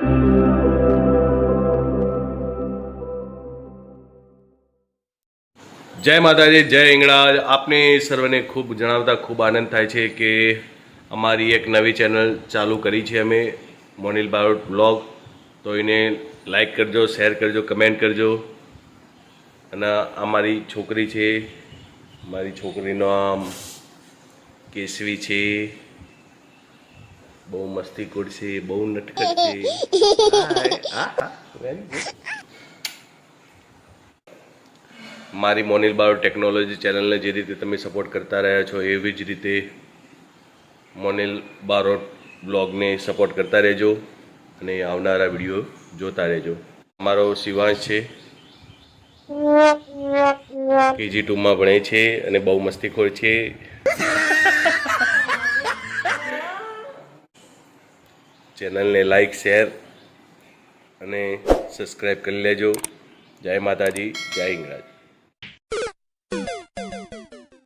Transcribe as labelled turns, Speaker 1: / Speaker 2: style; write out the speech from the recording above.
Speaker 1: જય માતાજી, જય ઈંગળા આપને સર્વને ખૂબ જણાવતા ખૂબ આનંદ થાય છે કે અમારી એક નવી ચેનલ ચાલુ કરી છે અમે, મોનિલ બારોટ બ્લોગ. તો એને લાઈક કરજો, શેર કરજો, કમેન્ટ કરજો. અને અમારી છોકરી છે, મારી છોકરીનું નામ કેસવી છે. બહુ મસ્તી છે બહુ નટખટ. મારી મોનિલ બારો ટેકનોલોજી ચેનલને જે રીતે તમે સપોર્ટ કરતા રહ્યા છો, એવી જ રીતે મોનિલ બારોટ બ્લોગને સપોર્ટ કરતા રહેજો અને આવનારા વીડિયો જોતા રહેજો. મારો શિવાંશ છે. કેજી ટુમાં ભણે છે અને બહુ મસ્તીખોર છે. ચેનલને લાઈક શેર અને સબસ્ક્રાઈબ કરી લેજો. જય માતાજી જય ઇંગરાજ